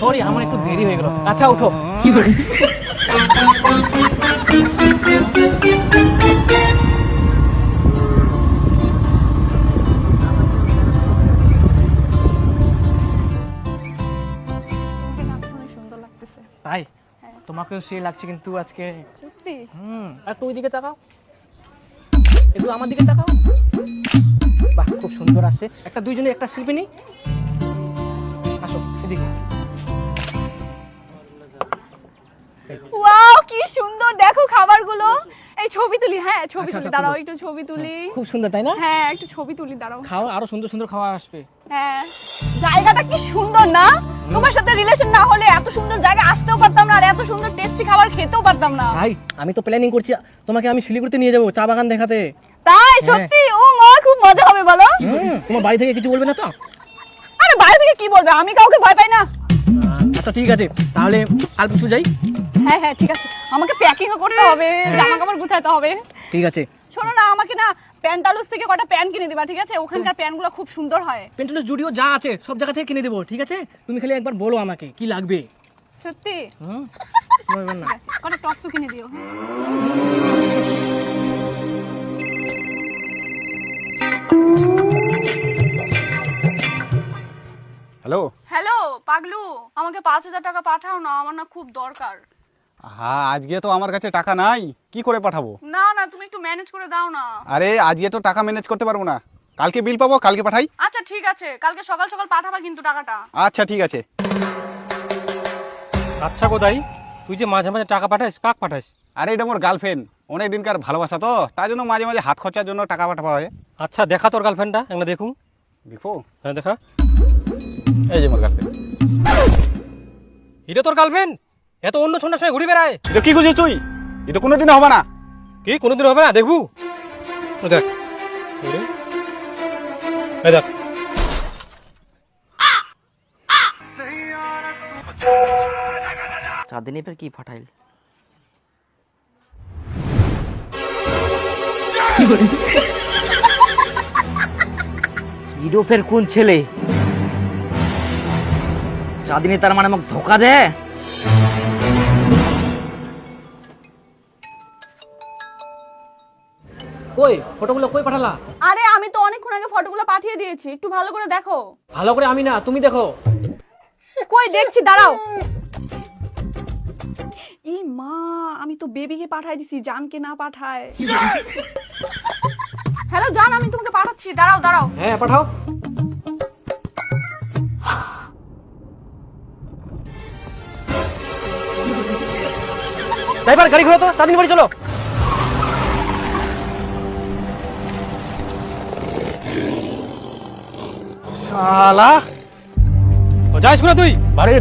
Sorry আমার একটু দেরি হয়ে গেল। আচ্ছা উঠো। সুন্দর লাগতেছে তাই তোমাকেও সে লাগছে কিন্তু আজকে। সত্যি? হুম। আর তুই দিকে তাকাও। একটু আমার দিকে তাকাও। বাহ খুব সুন্দর আসছে। একটা দুইজনে একটা শিল্পী নেই। আসো এদিকে। ওয়াও কি সুন্দর। দেখো খাবারগুলো। এই ছবি তুলি হ্যাঁ ছবি আচ্ছা, তুলি। আচ্ছা, দাঁড়াও একটু ছবি তুলি। খুব সুন্দর তাই না? হ্যাঁ একটু ছবি তুলি দাঁড়াও। আরও সুন্দর সুন্দর খাওয়া আসবে। হ্যাঁ। জায়গাটা কি সুন্দর না? তোমার সাথে রিলেশন না হলে এত সুন্দর জায়গা আসতেও পারতাম না আর এত সুন্দর টেস্টি খাবার খেতেও পারতাম না। ভাই আমি তো প্ল্যানিং করছি তোমাকে আমি শিলিগুড়িতে নিয়ে যাব চা বাগান দেখাতে। তাই সত্যি? ও মা খুব মজা হবে বলো। তোমার বাড়ি থেকে কিছু বলবে না তো? আরে বাড়ি থেকে কি বলবে? আমি কাউকে ভয় পাই না। আচ্ছা ঠিক আছে। তাহলে আর কিছু যাই। হ্যাঁ হ্যাঁ ঠিক আছে। আমাকে প্যাকিংও করতে হবে জামা কাপড় গুছাতে হবে। ঠিক আছে। শোনো না আমাকে না প্যান্টালুস থেকে কটা প্যান্ট কিনে দিবা ঠিক আছে? ওখানকার প্যান্টগুলো খুব সুন্দর হয়। পেন্টুলের জুডিও যা আছে সব জায়গা থেকে কিনে দেবো ঠিক আছে? তুমি খালি একবার বলো আমাকে কি লাগবে? সত্যি? হুম? না কটা টপসও কিনে দিও। হ্যাঁ হ্যালো হ্যালো পাগলু আমাকে পাঁচ হাজার টাকা পাঠাও না আমার না খুব দরকার। হ্যাঁ আজকে তো আমার কাছে টাকা নাই। কি করে পাঠাবো? না না তুমি একটু ম্যানেজ করে দাও না। আরে আজকে তো টাকা ম্যানেজ করতে পারব না। কালকে বিল পাবো কালকে পাঠাই? আচ্ছা ঠিক আছে। কালকে সকাল সকাল পাঠাবা কিন্তু টাকাটা। আচ্ছা ঠিক আছে। আচ্ছা কোথায় তুই যে মাঝে মাঝে টাকা পাঠাস কাক পাঠাস? আরে এটা আমার গার্লফ্রেন্ড অনেক দিনকার ভালোবাসা তো। তার জন্য মাঝে মাঝে হাত খরচার জন্য টাকা পাঠাবা হয়। আচ্ছা দেখা তোর গার্লফ্রেন্ডটা একটা দেখুন। দেখো। হ্যাঁ দেখা। এই যে আমার গার্লফ্রেন্ড এটা তোর গার্লফ্রেন্ড এত অন্য ছন্ডার সঙ্গে ঘুরে বেড়ায়। এটা কি খুঁজিস তুই? এটা কোনোদিন হবে না। কি কোনোদিন হবে না? দেখবু। দেখ। দেখ। চাঁদিনী ফের কি ফাটাইল? ইউরোপের কোন ছেলে? চাঁদিনী তার মানে আমাকে ধোকা দেয়? কই? ফটোগুলো কই পাঠালা? আরে আমি তো অনেকক্ষণ আগে ফটোগুলো পাঠিয়ে দিয়েছি। একটু ভালো করে দেখো। ভালো করে আমি না তুমি দেখো। কই দেখছি দাঁড়াও। ই মা আমি তো বেবিকে পাঠাই দিছি জানকে না পাঠায়। হ্যালো জান আমি তোমাকে পাঠাচ্ছি। দাঁড়াও দাঁড়াও। হ্যাঁ পাঠাও। ড্রাইভার গাড়ি ঘোরো তো চাঁদিনী বাড়ি চলো। শালা। ও যাইস না তুই। আরে